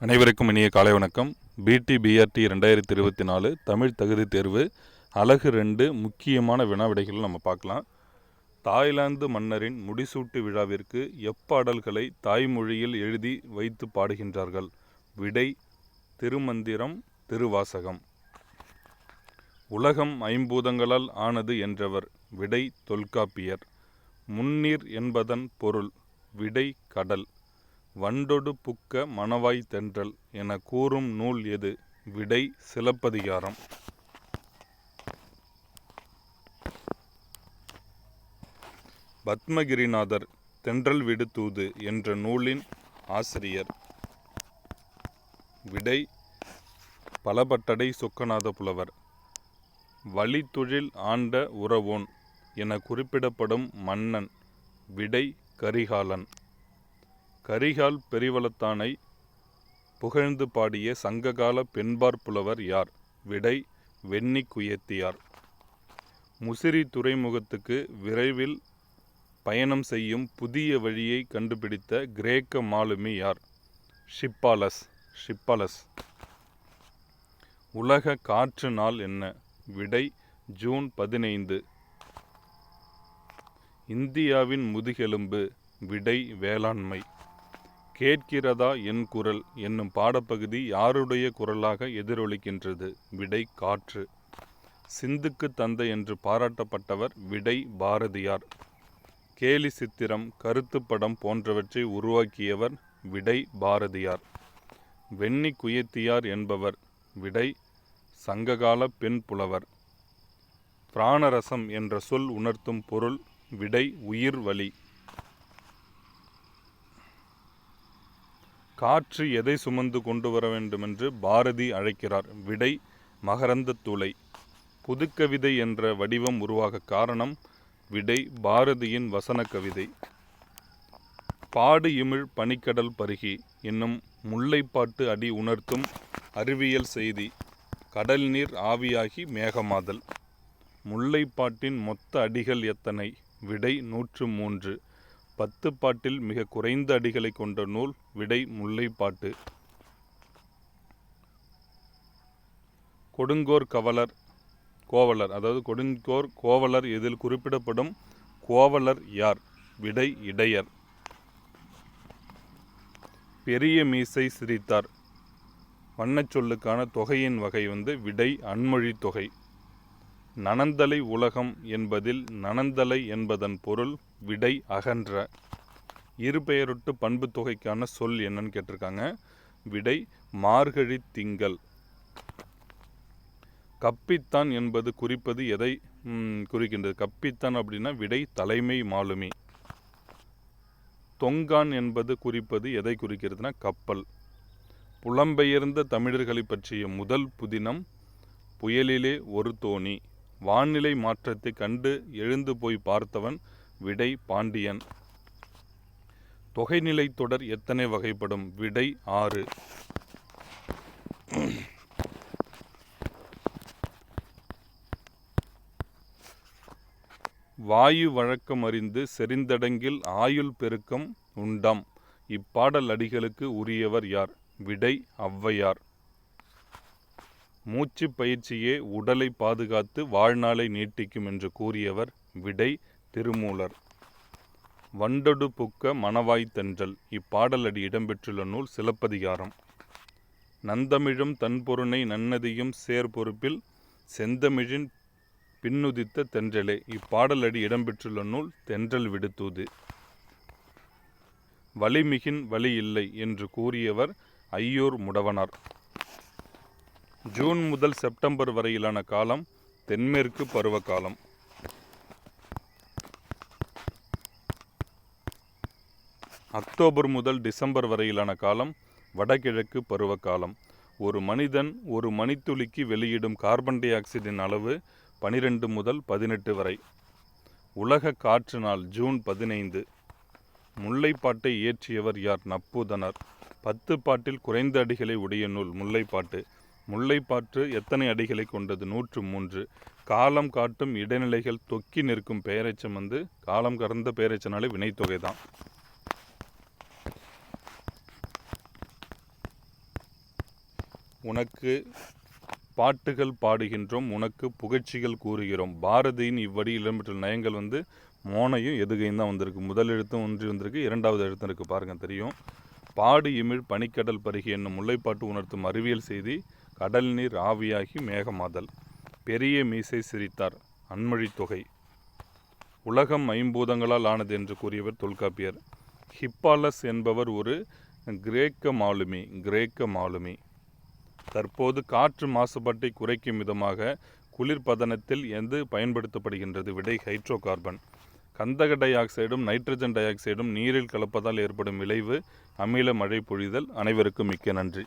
அனைவருக்கும் இனிய காலை வணக்கம். பிடி பிஆர்டி ரெண்டாயிரத்தி இருபத்தி நாலு தமிழ் தகுதி தேர்வு அழகு ரெண்டு முக்கியமான வினாவிடைகள் நம்ம பார்க்கலாம். தாய்லாந்து மன்னரின் முடிசூட்டு விழாவிற்கு எப்பாடல்களை தாய்மொழியில் எழுதி வைத்து பாடுகின்றார்கள். விடை திருமந்திரம் திருவாசகம். உலகம் ஐம்பூதங்களால் ஆனது என்றவர். விடை தொல்காப்பியர். முன்னீர் என்பதன் பொருள். விடை கடல். வண்டொடு புக்க மணவாய் தென்றல் என கூறும் நூல் எது? விடை சிலப்பதிகாரம். பத்மகிரிநாதர் தென்றல் விடு தூது என்ற நூலின் ஆசிரியர். விடை பலபட்டடை சொக்கநாத புலவர் வழித்தொழில் ஆண்ட உறவோன் என குறிப்பிடப்படும் மன்னன். விடை கரிகாலன். கரிகால் பெரிவளத்தானை புகழ்ந்து பாடிய சங்ககால பெண்பார் புலவர் யார்? விடை வெண்ணி குயத்தியார். முசிறி துறைமுகத்துக்கு விரைவில் பயணம் செய்யும் புதிய வழியை கண்டுபிடித்த கிரேக்க மாலுமி யார்? ஷிப்பாலஸ் ஷிப்பாலஸ். உலக காற்று நாள் என்ன? விடை ஜூன் பதினைந்து. இந்தியாவின் முதுகெலும்பு விடை வேளாண்மை. கேட்கிறதா என் குரல் என்னும் பாடப்பகுதி யாருடைய குரலாக எதிரொலிக்கின்றது? விடை காற்று. சிந்துக்கு தந்தை என்று பாராட்டப்பட்டவர் விடை பாரதியார். கேலி சித்திரம் கருத்துப்படம் போன்றவற்றை உருவாக்கியவர் விடை பாரதியார். வெண்ணி குயத்தியார் என்பவர் விடை சங்ககால பெண் புலவர். பிராணரசம் என்ற சொல் உணர்த்தும் பொருள் விடை உயிர் வலி. காற்று எதை சுமந்து கொண்டு வர வேண்டுமென்று பாரதி அழைக்கிறார். விடை மகரந்த துளை. புதுக்கவிதை என்ற வடிவம் உருவாக காரணம் விடை பாரதியின் வசன கவிதை. பாடு இமிழ் பனிக்கடல் பருகி என்னும் முல்லைப்பாட்டு அடி உணர்த்தும் அறிவியல் செய்தி கடல் நீர் ஆவியாகி மேகமாதல். முல்லைப்பாட்டின் மொத்த அடிகள் எத்தனை? விடை நூற்று மூன்று. பத்து பாட்டில் மிக குறைந்த அடிகளை கொண்ட நூல் விடை முல்லைப்பாட்டு கொடுங்கோர் கவலர் கோவலர் அதாவது கொடுங்கோர் கோவலர் இதில் குறிப்பிடப்படும்? கோவலர் யார்? விடை இடையர். பெரிய மீசை சிரித்தார். வண்ணச் சொல்லுக்கான தொகையின் வகை வந்து விடை அன்மொழி தொகை. நனந்தலை உலகம் என்பதில் நனந்தலை என்பதன் பொருள் விடை அகன்ற. இருபெயரொட்டு பண்பு தொகைக்கான சொல் என்னன்னு கேட்டிருக்காங்க. விடை மார்கழி திங்கள். கப்பித்தான் என்பது குறிப்பது எதை குறிக்கின்றது? கப்பித்தான் அப்படின்னா விடை தலைமை மாலுமி. தொங்கான் என்பது குறிப்பது எதை குறிக்கிறதுனா கப்பல். புலம்பெயர்ந்த தமிழர்களை பற்றிய முதல் புதினம் புயலிலே ஒரு தோணி. வானிலை மாற்றத்தை கண்டு எழுந்து போய் பார்த்தவன் விடை பாண்டியன். தொகைநிலை தொடர் எத்தனை வகைப்படும்? விடை ஆறு. வாயு வழக்கம் அறிந்து செறிந்தடங்கில் ஆயுள் பெருக்கம் உண்டாம். இப்பாடல் அடிகளுக்கு உரியவர் யார்? விடை ஔவையார். மூச்சு பயிற்சியே உடலை பாதுகாத்து வாழ்நாளை நீட்டிக்கும் என்று கூறியவர் விடை திருமூலர். வண்டொடு புக்க மணவாய் தென்றல். இப்பாடலடி இடம்பெற்றுள்ள நூல் சிலப்பதிகாரம். நந்தமிழும் தன்பொருணை நன்னதியும் சேர் பொறுப்பில் செந்தமிழின் பின்னுதித்த தென்றலே. இப்பாடலடி இடம்பெற்றுள்ள நூல் தென்றல் விடுத்தூது. வலிமிகின் வழி இல்லை என்று கூறியவர் ஐயூர் முடவனார். ஜூன் முதல் செப்டம்பர் வரையிலான காலம் தென்மேற்கு பருவகாலம். அக்டோபர் முதல் டிசம்பர் வரையிலான காலம் வடகிழக்கு பருவகாலம். ஒரு மனிதன் ஒரு மணித்துளிக்கு வெளியிடும் கார்பன் டை ஆக்சைடின் அளவு பனிரெண்டு முதல் பதினெட்டு வரை. உலக காற்று நாள் ஜூன் பதினைந்து. முல்லைப்பாட்டை இயற்றியவர் யார்? நப்பூதனர். பத்து பாட்டில் குறைந்த அடிகளை உடைய நூல் முல்லைப்பாட்டு. முல்லைப்பாட்டு எத்தனை அடிகளை கொண்டது? நூற்று மூன்று. காலம் காட்டும் இடைநிலைகள் தொக்கி நிற்கும் பெயரெச்சம் வந்து காலம் கடந்த பெயரெச்சனாலே வினைத்தொகை தான் உனக்கு பாட்டுகள் பாடுகின்றோம் உனக்கு புகழ்ச்சிகள் கூறுகிறோம். பாரதியின் இவ்வடி இடம்பெற்றுள்ள நயங்கள் வந்து மோனையும் எதுகையும் தான் வந்திருக்கு. முதல் எழுத்தும் ஒன்றி வந்திருக்கு இரண்டாவது எழுத்தும் இருக்குது பாருங்கள் தெரியும். பாடு இமிழ் பனிக்கடல் பருகி என்னும் முல்லைப்பாட்டு உணர்த்தும் அறிவியல் செய்தி கடல் நீர் ஆவியாகி மேகமாதல். பெரிய மீசை சிரித்தார் அன்மொழி தொகை. உலகம் ஐம்பூதங்களால் ஆனது என்று கூறியவர் தொல்காப்பியர். ஹிப்பாலஸ் என்பவர் ஒரு கிரேக்க மாலுமி கிரேக்க மாலுமி. தற்போது காற்று மாசுபாட்டை குறைக்கும் விதமாக குளிர்பதனத்தில் எது பயன்படுத்தப்படுகின்றது விடை ஹைட்ரோ கார்பன் கந்தக டை ஆக்சைடும் நைட்ரஜன் டை ஆக்சைடும் நீரில் கலப்பதால் ஏற்படும் விளைவு அமில மழை பொழிதல் அனைவருக்கும் மிக்க நன்றி.